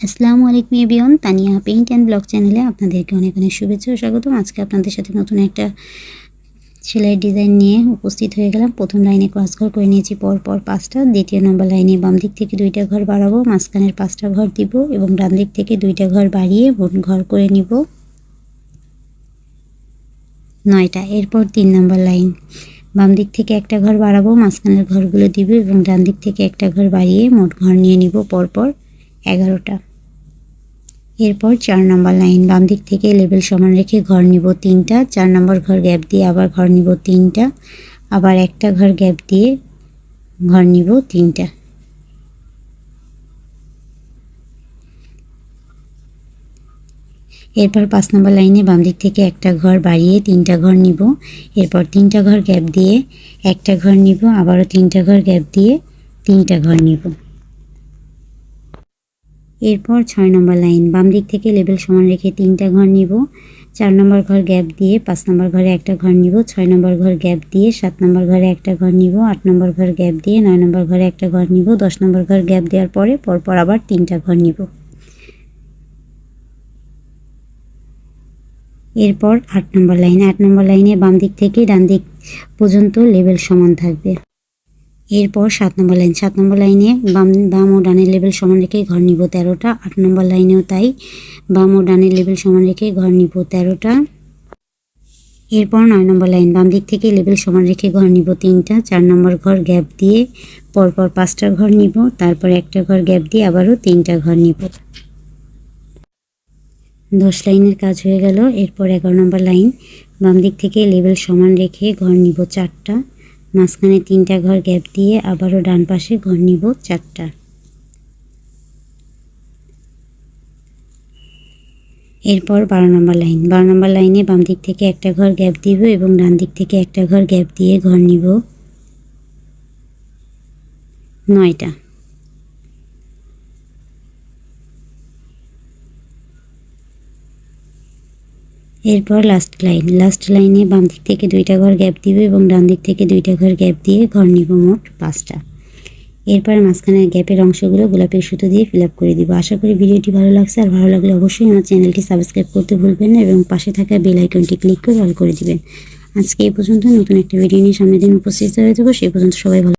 আসসালামু আলাইকুম এবিয়ন তানিয়া পেইন্ট অ্যান্ড ব্লগ চ্যানেলে আপনাদেরকে অনেক অনেক শুভেচ্ছা ও স্বাগতম। আজকে আপনাদের সাথে নতুন একটা সেলাই ডিজাইন নিয়ে উপস্থিত হয়ে গেলাম। প্রথম লাইনে ক্রস ঘর করে নিয়েছি পর পর পাঁচটা। দ্বিতীয় নম্বর লাইনে বাম দিক থেকে দুইটা ঘর বাড়াবো, মাঝখানের পাঁচটা ঘর দিব এবং ডান দিক থেকে দুইটা ঘর বাড়িয়ে বোন ঘর করে নিব নয়টা। এরপর তিন নম্বর লাইন, বাম দিক থেকে একটা ঘর বাড়াবো, মাঝখানের ঘরগুলো দিব এবং ডান দিক থেকে একটা ঘর বাড়িয়ে মোট ঘর নিয়ে নিব পরপর। এগারোটা। এরপর চার নম্বর লাইন, বাম দিক থেকে লেবেল সমান রেখে ঘর নিব তিনটা। চার নম্বর ঘর গ্যাপ দিয়ে আবার ঘর নিব তিনটা। আবার একটা ঘর গ্যাপ দিয়ে ঘর নিব তিনটা। এরপর পাঁচ নম্বর লাইনে বাম দিক থেকে একটা ঘর বাড়িয়ে তিনটা ঘর নিব। এরপর তিনটা ঘর গ্যাপ দিয়ে একটা ঘর নিব, আবারও তিনটা ঘর গ্যাপ দিয়ে তিনটা ঘর নিব। এরপর ছয় নম্বর লাইন, বাম দিক থেকে লেবেল সমান রেখে তিনটা ঘর নিব। চার নম্বর ঘর গ্যাপ দিয়ে পাঁচ নম্বর ঘরে একটা ঘর নিব। ছয় নম্বর ঘর গ্যাপ দিয়ে সাত নম্বর ঘরে একটা ঘর নিব। আট নম্বর ঘর গ্যাপ দিয়ে নয় নম্বর ঘরে একটা ঘর নিব। দশ নম্বর ঘর গ্যাপ দেওয়ার পরে পরপর আবার তিনটা ঘর নিব। এরপর আট নম্বর লাইন, আট নম্বর লাইনে বাম দিক থেকে ডান দিক পর্যন্ত লেবেল সমান থাকবে। এরপর সাত নম্বর লাইন, সাত নম্বর লাইনে বাম বাম ও ডানের লেভেল সমান রেখে ঘর নিব তেরোটা। আট নম্বর লাইনেও তাই বাম ও ডানের লেভেল সমান রেখে ঘর নিব তেরোটা। এরপর নয় নম্বর লাইন, বাম দিক থেকে লেভেল সমান রেখে ঘর নিব তিনটা। চার নম্বর ঘর গ্যাপ দিয়ে পরপর পাঁচটা ঘর নিব, তারপর একটা ঘর গ্যাপ দিয়ে আবারও তিনটা ঘর নিব। দশ লাইনের কাজ হয়ে গেল। এরপর এগারো নম্বর লাইন, বাম দিক থেকে লেভেল সমান রেখে ঘর নিব চারটা। মাঝখানে তিনটা ঘর গ্যাপ দিয়ে আবারও ডান পাশে ঘর নিব চারটা। এরপর বারো নম্বর লাইন। বারো নম্বর লাইনে বাম দিক থেকে একটা ঘর গ্যাপ দিব এবং ডান দিক থেকে একটা ঘর গ্যাপ দিয়ে ঘর নিব। নয়টা। এরপর লাস্ট লাইন লাস্ট লাইনে বাম দিক থেকে দুইটা ঘর গ্যাপ দিব এবং ডান দিক থেকে দুইটা ঘর গ্যাপ দিয়ে ঘর নিব মোট পাঁচটা। এরপর মাঝখানের গ্যাপের অংশগুলো গোলাপের সুতো দিয়ে ফিল করে দিব। আশা করি ভিডিওটি ভালো লাগছে। আর ভালো লাগলে অবশ্যই আমার চ্যানেলটি সাবস্ক্রাইব করতে ভুলবেন না এবং পাশে থাকা বেল আইকনটি ক্লিক করে অল করে দিবেন। আজকে এই পর্যন্ত। নতুন একটা ভিডিও নিয়ে সামনের দিন উপস্থিত হয়ে যাব। সেই পর্যন্ত সবাই ভালো